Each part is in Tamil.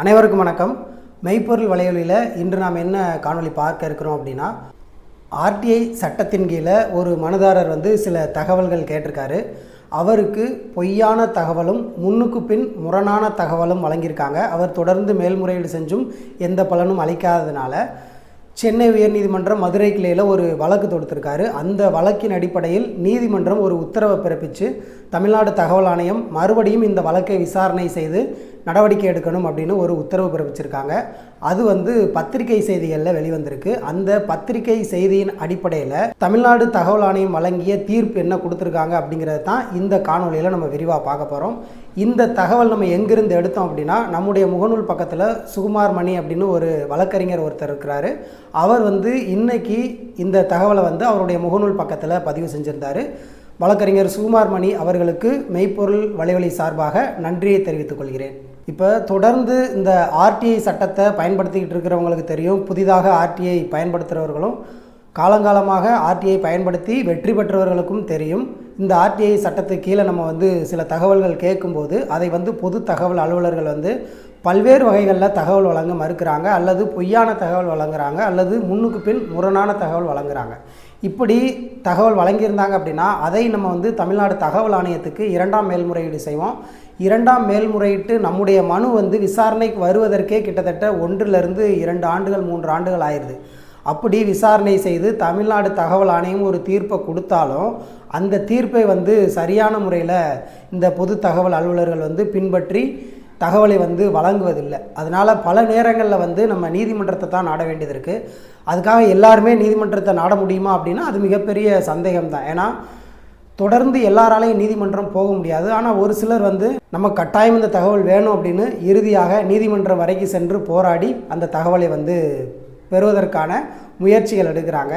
அனைவருக்கும் வணக்கம். மெய்ப்பொருள் வலையொலியில் இன்று நாம் என்ன காணொளி பார்க்க இருக்கிறோம் அப்படின்னா ஆர்டிஐ சட்டத்தின் கீழே ஒரு மனுதாரர் வந்து சில தகவல்கள் கேட்டிருக்காரு. அவருக்கு பொய்யான தகவலும் முன்னுக்கு பின் முரணான தகவலும் வழங்கியிருக்காங்க. அவர் தொடர்ந்து மேல்முறையீடு செஞ்சும் எந்த பலனும் அளிக்காததுனால சென்னை உயர்நீதிமன்றம் மதுரை கிளையில் ஒரு வழக்கு தொடுத்திருக்காரு. அந்த வழக்கின் அடிப்படையில் நீதிமன்றம் ஒரு உத்தரவை பிறப்பித்து தமிழ்நாடு தகவல் ஆணையம் மறுபடியும் இந்த வழக்கை விசாரணை செய்து நடவடிக்கை எடுக்கணும் அப்படின்னு ஒரு உத்தரவு பிறப்பிச்சிருக்காங்க. அது வந்து பத்திரிகை செய்திகளில் வெளிவந்திருக்கு. அந்த பத்திரிகை செய்தியின் அடிப்படையில் தமிழ்நாடு தகவல் ஆணையம் வழங்கிய தீர்ப்பு என்ன கொடுத்துருக்காங்க அப்படிங்கிறது தான் இந்த காணொலியில் நம்ம விரிவாக பார்க்க போகிறோம் இந்த தகவல் நம்ம எங்கிருந்து எடுத்தோம் அப்படின்னா நம்முடைய முகநூல் பக்கத்தில் சுகுமார் மணி அப்படின்னு ஒரு வழக்கறிஞர் ஒருத்தர் இருக்கிறாரு. அவர் வந்து இன்னைக்கு இந்த தகவலை வந்து அவருடைய முகநூல் பக்கத்தில் பதிவு செஞ்சுருந்தார். வழக்கறிஞர் சுகுமார் மணி அவர்களுக்கு மெய்ப்பொருள் வலைவலி சார்பாக நன்றியை தெரிவித்துக் கொள்கிறேன். இப்போ தொடர்ந்து இந்த ஆர்டிஐ சட்டத்தை பயன்படுத்திக்கிட்டு இருக்கிறவங்களுக்கு தெரியும். புதிதாக ஆர்டிஐ பயன்படுத்துகிறவர்களும் காலங்காலமாக ஆர்டிஐ பயன்படுத்தி வெற்றி பெற்றவர்களுக்கும் தெரியும். இந்த ஆர்டிஐ சட்டத்துக்கு கீழே நம்ம வந்து சில தகவல்கள் கேட்கும்போது அதை வந்து பொது தகவல் அலுவலர்கள் வந்து பல்வேறு வகைகளில் தகவல் வழங்க மறுக்கிறாங்க. அல்லது பொய்யான தகவல் வழங்குறாங்க. அல்லது முன்னுக்கு பின் முரணான தகவல் வழங்குறாங்க. இப்படி தகவல் வழங்கியிருந்தாங்க அப்படின்னா அதை நம்ம வந்து தமிழ்நாடு தகவல் ஆணையத்துக்கு இரண்டாம் மேல்முறையீடு செய்வோம். இரண்டாம் மேல்முறையீட்டு நம்முடைய மனு வந்து விசாரணைக்கு வருவதற்கே கிட்டத்தட்ட ஒன்றிலிருந்து இரண்டு ஆண்டுகள் மூன்று ஆண்டுகள் ஆயிடுது. அப்படி விசாரணை செய்து தமிழ்நாடு தகவல் ஆணையம் ஒரு தீர்ப்பை கொடுத்தாலும் அந்த தீர்ப்பை வந்து சரியான முறையில் இந்த பொது தகவல் அலுவலர்கள் வந்து பின்பற்றி தகவலை வந்து வழங்குவதில்லை. அதனால் பல நேரங்களில் வந்து நம்ம நீதிமன்றத்தை தான் நாட வேண்டியது இருக்குது அதுக்காக எல்லாருமே நீதிமன்றத்தை நாட முடியுமா அப்படின்னா அது மிகப்பெரிய சந்தேகம் தான் ஏன்னா தொடர்ந்து எல்லாராலையும் நீதிமன்றம் போக முடியாது. ஆனால் ஒரு சிலர் வந்து நம்ம கட்டாயம் இந்த தகவல் வேணும் அப்படின்னு இறுதியாக நீதிமன்றம் வரைக்கும் சென்று போராடி அந்த தகவலை வந்து பெறுவதற்கான முயற்சிகள் எடுக்கிறாங்க.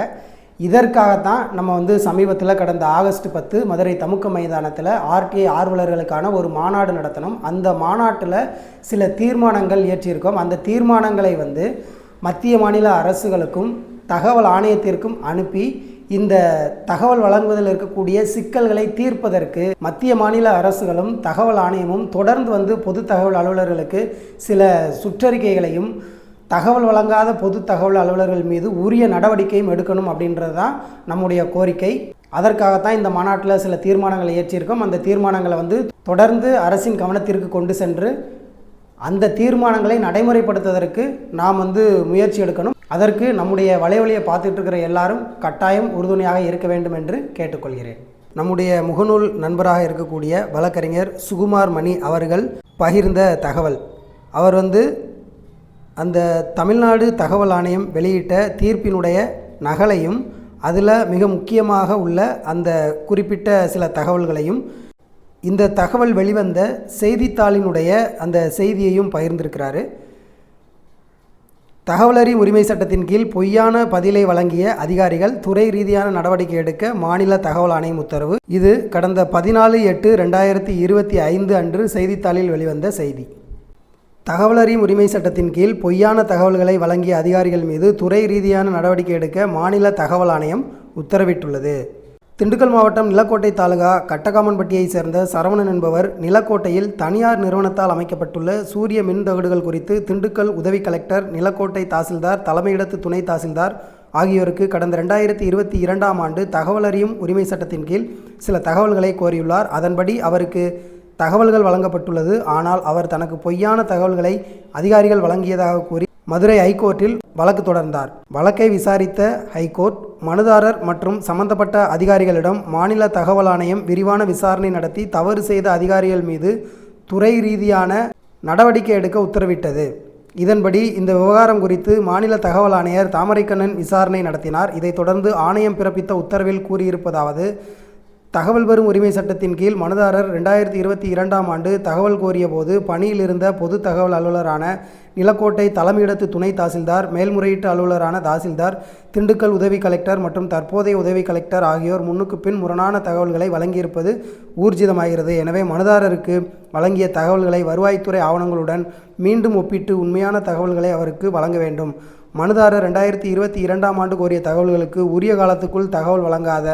இதற்காகத்தான் நம்ம வந்து சமீபத்தில் கடந்த ஆகஸ்ட் பத்து மதுரை தமுக்க மைதானத்தில் ஆர்டிஐ ஆர்வலர்களுக்கான ஒரு மாநாடு நடத்தணும். அந்த மாநாட்டில் சில தீர்மானங்கள் இயற்றியிருக்கோம். அந்த தீர்மானங்களை வந்து மத்திய மாநில அரசுகளுக்கும் தகவல் ஆணையத்திற்கும் அனுப்பி இந்த தகவல் வழங்குவதில் இருக்கக்கூடிய சிக்கல்களை தீர்ப்பதற்கு மத்திய மாநில அரசுகளும் தகவல் ஆணையமும் தொடர்ந்து வந்து பொது தகவல் அலுவலர்களுக்கு சில சுற்றறிக்கைகளையும் தகவல் வழங்காத பொது தகவல் அலுவலர்கள் மீது உரிய நடவடிக்கையும் எடுக்கணும் அப்படின்றது தான் நம்முடைய கோரிக்கை. அதற்காகத்தான் இந்த மாநாட்டில் சில தீர்மானங்களை இயற்றியிருக்கோம். அந்த தீர்மானங்களை வந்து தொடர்ந்து அரசின் கவனத்திற்கு கொண்டு சென்று அந்த தீர்மானங்களை நடைமுறைப்படுத்துவதற்கு நாம் வந்து முயற்சி எடுக்கணும். அதற்கு நம்முடைய வலைவழியை பார்த்துட்டு இருக்கிற எல்லாரும் கட்டாயம் உறுதுணையாக இருக்க வேண்டும் என்று கேட்டுக்கொள்கிறேன். நம்முடைய முகநூல் நண்பராக இருக்கக்கூடிய வழக்கறிஞர் சுகுமார் மணி அவர்கள் பகிர்ந்த தகவல். அவர் வந்து அந்த தமிழ்நாடு தகவல் ஆணையம் வெளியிட்ட தீர்ப்பினுடைய நகலையும் அதில் மிக முக்கியமாக உள்ள அந்த குறிப்பிட்ட சில தகவல்களையும் இந்த தகவல் வெளிவந்த செய்தித்தாளினுடைய அந்த செய்தியையும் பகிர்ந்திருக்கிறாரு. தகவலறி உரிமை சட்டத்தின் கீழ் பொய்யான பதிலை வழங்கிய அதிகாரிகள் துறை ரீதியான நடவடிக்கை எடுக்க மாநில தகவல் ஆணையம் உத்தரவு. இது கடந்த பதினாலு எட்டு ரெண்டாயிரத்தி இருபத்தி ஐந்து அன்று செய்தித்தாளில் வெளிவந்த செய்தி. தகவலறியும் உரிமை சட்டத்தின் கீழ் பொய்யான தகவல்களை வழங்கிய அதிகாரிகள் மீது துறை ரீதியான நடவடிக்கை எடுக்க மாநில தகவல் ஆணையம் உத்தரவிட்டுள்ளது. திண்டுக்கல் மாவட்டம் நிலக்கோட்டை தாலுகா கட்டகாமன்பட்டியைச் சேர்ந்த சரவணன் என்பவர் நிலக்கோட்டையில் தனியார் நிறுவனத்தால் அமைக்கப்பட்டுள்ள சூரிய மின் தகடுகள் குறித்து திண்டுக்கல் உதவி கலெக்டர் நிலக்கோட்டை தாசில்தார் தலைமையிடத்து துணை தாசில்தார் ஆகியோருக்கு கடந்த ரெண்டாயிரத்தி இருபத்தி இரண்டாம் ஆண்டு தகவலறியும் உரிமை சட்டத்தின் கீழ் சில தகவல்களை கோரியுள்ளார். அதன்படி அவருக்கு தகவல்கள் வழங்கப்பட்டுள்ளது. ஆனால் அவர் தனக்கு பொய்யான தகவல்களை அதிகாரிகள் வழங்கியதாக கூறி மதுரை ஹைகோர்ட்டில் வழக்கு தொடர்ந்தார். வழக்கை விசாரித்த ஹைகோர்ட் மனுதாரர் மற்றும் சம்பந்தப்பட்ட அதிகாரிகளிடம் மாநில தகவல் ஆணையம் விரிவான விசாரணை நடத்தி தவறு செய்த அதிகாரிகள் மீது துறை ரீதியான நடவடிக்கை எடுக்க உத்தரவிட்டது. இதன்படி இந்த விவகாரம் குறித்து மாநில தகவல் ஆணையர் தாமரைக்கண்ணன் விசாரணை நடத்தினார். இதைத் தொடர்ந்து ஆணையம் பிறப்பித்த உத்தரவில் கூறியிருப்பதாவது தகவல் பெறும் உரிமை சட்டத்தின் கீழ் மனுதாரர் ரெண்டாயிரத்தி இருபத்தி இரண்டாம் ஆண்டு தகவல் கோரிய போது பணியில் இருந்த பொது தகவல் அலுவலரான நிலக்கோட்டை தலைமையிடத்து துணை தாசில்தார் மேல்முறையீட்டு அலுவலரான தாசில்தார் திண்டுக்கல் உதவி கலெக்டர் மற்றும் தற்போதைய உதவி கலெக்டர் ஆகியோர் முன்னுக்கு பின் முரணான தகவல்களை வழங்கியிருப்பது ஊர்ஜிதமாகிறது. எனவே மனுதாரருக்கு வழங்கிய தகவல்களை வருவாய்த்துறை ஆவணங்களுடன் மீண்டும் ஒப்பிட்டு உண்மையான தகவல்களை அவருக்கு வழங்க வேண்டும். மனுதாரர் ரெண்டாயிரத்தி இருபத்தி இரண்டாம் ஆண்டு கோரிய தகவல்களுக்கு உரிய காலத்துக்குள் தகவல் வழங்காத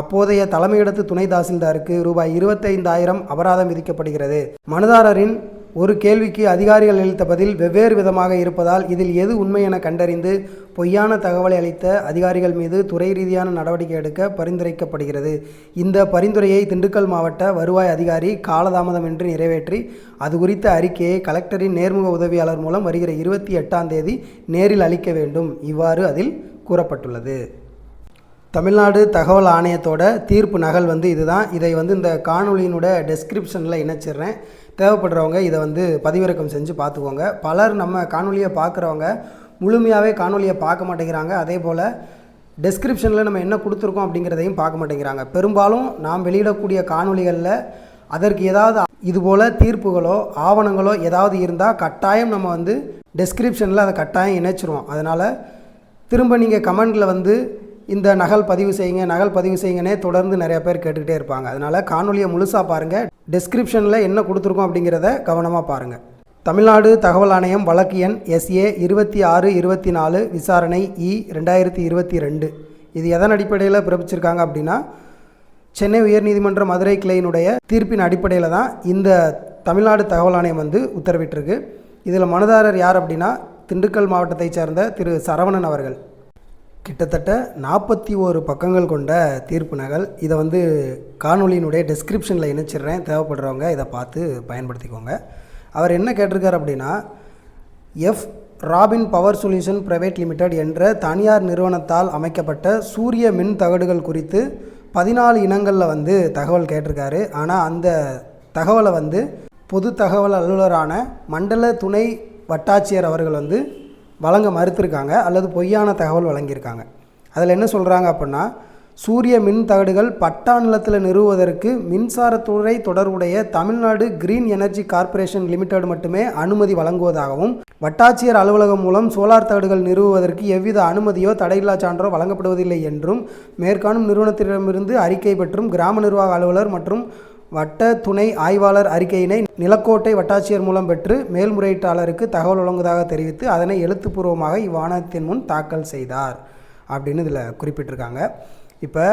அப்போதைய தலைமையிடத்து துணை தாசில்தாருக்கு ரூபாய் இருபத்தைந்தாயிரம் அபராதம் விதிக்கப்படுகிறது. மனுதாரரின் ஒரு கேள்விக்கு அதிகாரிகள் அளித்த பதில் வெவ்வேறு விதமாக இருப்பதால் இதில் எது உண்மை என கண்டறிந்து பொய்யான தகவலை அளித்த அதிகாரிகள் மீது துறை ரீதியான நடவடிக்கை எடுக்க பரிந்துரைக்கப்படுகிறது. இந்த பரிந்துரையை திண்டுக்கல் மாவட்ட வருவாய் அதிகாரி காலதாமதமின்றி நிறைவேற்றி அது குறித்த அறிக்கையை கலெக்டரின் நேர்முக உதவியாளர் மூலம் வருகிற இருபத்தி எட்டாம் தேதி நேரில் அளிக்க வேண்டும். இவ்வாறு அதில் கூறப்பட்டுள்ளது. தமிழ்நாடு தகவல் ஆணையத்தோட தீர்ப்பு நகல் வந்து இதுதான். இதை வந்து இந்த காணொலியினோட டெஸ்கிரிப்ஷனில் இணைச்சிடுறேன். தேவைப்படுறவங்க இதை வந்து பதிவிறக்கம் செஞ்சு பார்த்துக்கோங்க. பலர் நம்ம காணொலியை பார்க்குறவங்க முழுமையாகவே காணொலியை பார்க்க மாட்டேங்கிறாங்க. அதே போல் டெஸ்கிரிப்ஷனில் நம்ம என்ன கொடுத்துருக்கோம் அப்படிங்கிறதையும் பார்க்க மாட்டேங்கிறாங்க. பெரும்பாலும் நாம் வெளியிடக்கூடிய காணொலிகளில் அதற்கு ஏதாவது இதுபோல் தீர்ப்புகளோ ஆவணங்களோ ஏதாவது இருந்தால் கட்டாயம் நம்ம வந்து டெஸ்கிரிப்ஷனில் அதை கட்டாயம் இணைச்சிருவோம். அதனால் திரும்ப நீங்கள் கமெண்டில் வந்து இந்த நகல் பதிவு செய்யுங்க நகல் பதிவு செய்யுங்கன்னே தொடர்ந்து நிறைய பேர் கேட்டுக்கிட்டே இருப்பாங்க. அதனால் காணொலியை முழுசாக பாருங்கள் டிஸ்கிரிப்ஷனில் என்ன கொடுத்துருக்கோம் அப்படிங்கிறத கவனமாக பாருங்கள் தமிழ்நாடு தகவல் ஆணையம் வழக்கு எண் எஸ்ஏ இருபத்தி ஆறு இருபத்தி நாலு விசாரணை e இ ரெண்டாயிரத்தி இருபத்தி ரெண்டு. இது எதன் அடிப்படையில் பிறப்பிச்சிருக்காங்க அப்படின்னா சென்னை உயர்நீதிமன்ற மதுரை கிளையினுடைய தீர்ப்பின் அடிப்படையில் தான் இந்த தமிழ்நாடு தகவல் ஆணையம் வந்து உத்தரவிட்டிருக்கு. இதில் மனுதாரர் யார் அப்படின்னா திண்டுக்கல் மாவட்டத்தைச் சேர்ந்த திரு சரவணன் அவர்கள். கிட்டத்தட்ட நாற்பத்தி ஓரு பக்கங்கள் கொண்ட தீர்ப்பு நகல். இதை வந்து காணொலியினுடைய டிஸ்கிரிப்ஷனில் இணைச்சிடுறேன். தேவைப்படுறவங்க இதை பார்த்து பயன்படுத்திக்கோங்க. அவர் என்ன கேட்டிருக்கார் அப்படின்னா F Robin power solution private limited என்ற தனியார் நிறுவனத்தால் அமைக்கப்பட்ட சூரிய மின் தகடுகள் குறித்து பதினாலு இனங்களில் வந்து தகவல் கேட்டிருக்காரு. ஆனால் அந்த தகவலை வந்து பொது தகவல் அலுவலரான மண்டல துணை வட்டாட்சியர் அவர்கள் வந்து வழங்க மறுத்திருக்காங்க அல்லது பொய்யான தகவல் வழங்கியிருக்காங்க. அதில் என்ன சொல்கிறாங்க அப்படின்னா சூரிய மின் தகடுகள் பட்டா நிலத்தில் நிறுவுவதற்கு மின்சாரத்துறை தொடர்புடைய Tamil Nadu green energy corporation limited மட்டுமே அனுமதி வழங்குவதாகவும் வட்டாட்சியர் அலுவலகம் மூலம் சோலார் தகடுகள் நிறுவுவதற்கு எவ்வித அனுமதியோ தடையில்லா சான்றோ வழங்கப்படுவதில்லை என்றும் மேற்காணும் நிறுவனத்திடமிருந்து அறிக்கை பெற்றும் கிராம நிர்வாக அலுவலர் மற்றும் வட்ட துணை ஆய்வாளர் அறிக்கையினை நிலக்கோட்டை வட்டாட்சியர் மூலம் பெற்று மேல்முறையீட்டாளருக்கு தகவல் வழங்குவதாக தெரிவித்து அதனை எழுத்துப்பூர்வமாக இவ்வாணத்தின் முன் தாக்கல் செய்தார் அப்படின்னு இதில் குறிப்பிட்டிருக்காங்க. இப்போ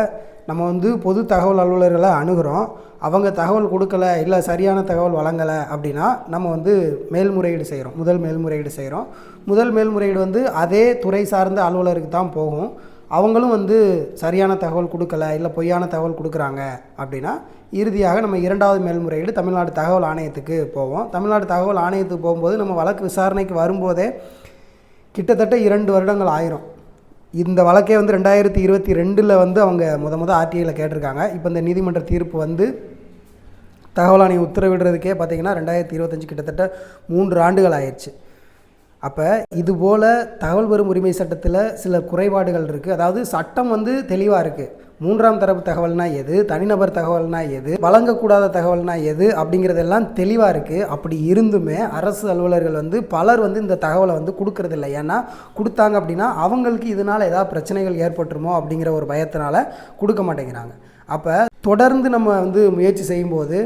நம்ம வந்து பொது தகவல் அலுவலர்களை அணுகிறோம். அவங்க தகவல் கொடுக்கல இல்லை சரியான தகவல் வழங்கலை அப்படின்னா நம்ம வந்து மேல்முறையீடு செய்கிறோம் முதல் மேல்முறையீடு செய்கிறோம் முதல் மேல்முறையீடு வந்து அதே துறை சார்ந்த அலுவலருக்கு தான் போகும். அவங்களும் வந்து சரியான தகவல் கொடுக்கல இல்லை பொய்யான தகவல் கொடுக்குறாங்க அப்படின்னா இறுதியாக நம்ம இரண்டாவது மேல்முறையீடு தமிழ்நாடு தகவல் ஆணையத்துக்கு போவோம். தமிழ்நாடு தகவல் ஆணையத்துக்கு போகும்போது நம்ம வழக்கு விசாரணைக்கு வரும்போதே கிட்டத்தட்ட இரண்டு வருடங்கள் ஆயிரும். இந்த வழக்கே வந்து ரெண்டாயிரத்தி இருபத்தி ரெண்டில் வந்து அவங்க முத முத ஆர்டிஐயில் கேட்டிருக்காங்க. இப்போ இந்த நீதிமன்ற தீர்ப்பு வந்து தகவல் ஆணையம் உத்தரவிடுறதுக்கே பார்த்திங்கன்னா ரெண்டாயிரத்தி இருபத்தஞ்சி கிட்டத்தட்ட மூன்று ஆண்டுகள் ஆயிடுச்சு. அப்போ இதுபோல் தகவல் பெறும் உரிமை சட்டத்தில் சில குறைபாடுகள் இருக்குது அதாவது சட்டம் வந்து தெளிவாக இருக்குது மூன்றாம் தரப்பு தகவல்னா எது? தனிநபர் தகவல்னா எது? வழங்கக்கூடாத தகவல்னா எது? அப்படிங்கிறதெல்லாம் தெளிவாக இருக்குது அப்படி இருந்துமே அரசு அலுவலர்கள் வந்து பலர் வந்து இந்த தகவலை வந்து கொடுக்கறதில்ல. ஏன்னா கொடுத்தாங்க அப்படின்னா அவங்களுக்கு இதனால் ஏதாவது பிரச்சனைகள் ஏற்பட்டுருமோ அப்படிங்கிற ஒரு பயத்தினால கொடுக்க மாட்டேங்கிறாங்க. அப்போ தொடர்ந்து நம்ம வந்து முயற்சி செய்யும்போது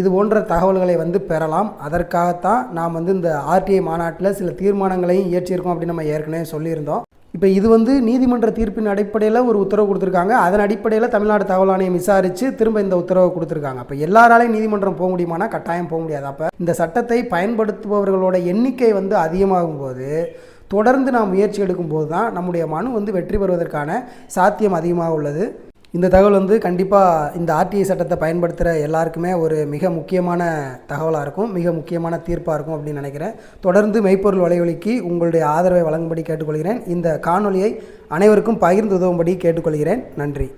இது போன்ற தகவல்களை வந்து பெறலாம். அதற்காகத்தான் நாம் வந்து இந்த ஆர்டிஐ மாநாட்டில் சில தீர்மானங்களையும் இயற்றியிருக்கோம் அப்படின்னு நம்ம ஏற்கனவே சொல்லியிருந்தோம். இப்போ இது வந்து நீதிமன்ற தீர்ப்பின் அடிப்படையில் ஒரு உத்தரவு கொடுத்துருக்காங்க. அதன் அடிப்படையில் தமிழ்நாடு தகவல் ஆணையம் விசாரித்து திரும்ப இந்த உத்தரவை கொடுத்துருக்காங்க. அப்போ எல்லாராலையும் நீதிமன்றம் போக முடியுமானா கட்டாயம் போக முடியாது. அப்போ இந்த சட்டத்தை பயன்படுத்துபவர்களோட எண்ணிக்கை வந்து அதிகமாகும் போது தொடர்ந்து நாம் முயற்சி எடுக்கும்போது தான் நம்முடைய மனு வந்து வெற்றி பெறுவதற்கான சாத்தியம் அதிகமாக உள்ளது. இந்த தகவல் வந்து கண்டிப்பாக இந்த ஆர்டிஐ சட்டத்தை பயன்படுத்துகிற எல்லாருக்குமே ஒரு மிக முக்கியமான தகவலாக இருக்கும் மிக முக்கியமான தீர்ப்பாக இருக்கும் அப்படின்னு நினைக்கிறேன். தொடர்ந்து மெய்ப்பொருள் வலைவலிக்கு உங்களுடைய ஆதரவை வழங்கும்படி கேட்டுக்கொள்கிறேன். இந்த காணொலியை அனைவருக்கும் பகிர்ந்து உதவும்படி கேட்டுக்கொள்கிறேன். நன்றி.